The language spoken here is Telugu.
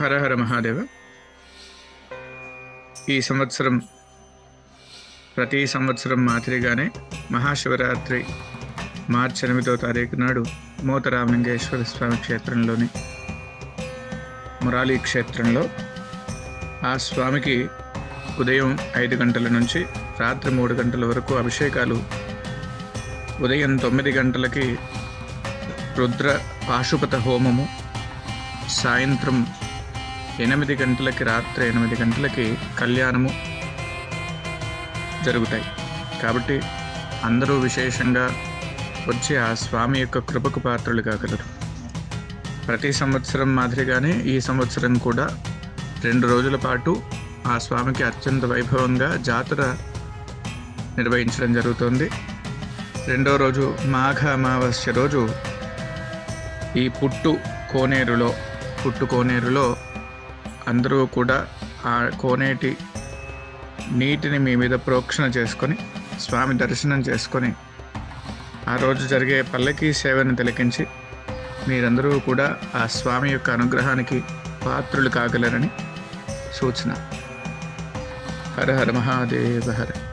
హరహర మహాదేవ. ఈ సంవత్సరం ప్రతి సంవత్సరం మాదిరిగానే మహాశివరాత్రి మార్చి ఎనిమిదో తారీఖు నాడు మూతరామలింగేశ్వర స్వామి క్షేత్రంలోని మురాలి క్షేత్రంలో ఆ స్వామికి ఉదయం ఐదు గంటల నుంచి రాత్రి మూడు గంటల వరకు అభిషేకాలు. ఉదయం తొమ్మిది గంటలకి రుద్ర పాశుపత హోమము. సాయంత్రం ఎనిమిది గంటలకి రాత్రి ఎనిమిది గంటలకి కళ్యాణము జరుగుతాయి. కాబట్టి అందరూ విశేషంగా వచ్చి ఆ స్వామి యొక్క కృపకు పాత్రలు కాగలరు. ప్రతి సంవత్సరం మాదిరిగానే ఈ సంవత్సరం కూడా రెండు రోజుల పాటు ఆ స్వామికి అత్యంత వైభవంగా జాతర నిర్వహించడం జరుగుతుంది. రెండో రోజు మాఘ అమావాస్య రోజు ఈ పుట్టు కోనేరులో పుట్టు కోనేరులో అందరూ కూడా ఆ కోనేటి నీటిని మీ మీద ప్రోక్షణ చేసుకొని స్వామి దర్శనం చేసుకొని ఆ రోజు జరిగే పల్లకీ సేవను తిలకించి మీరందరూ కూడా ఆ స్వామి యొక్క అనుగ్రహానికి పాత్రులు కాగలరని సూచన. హర హర మహాదేవ హర.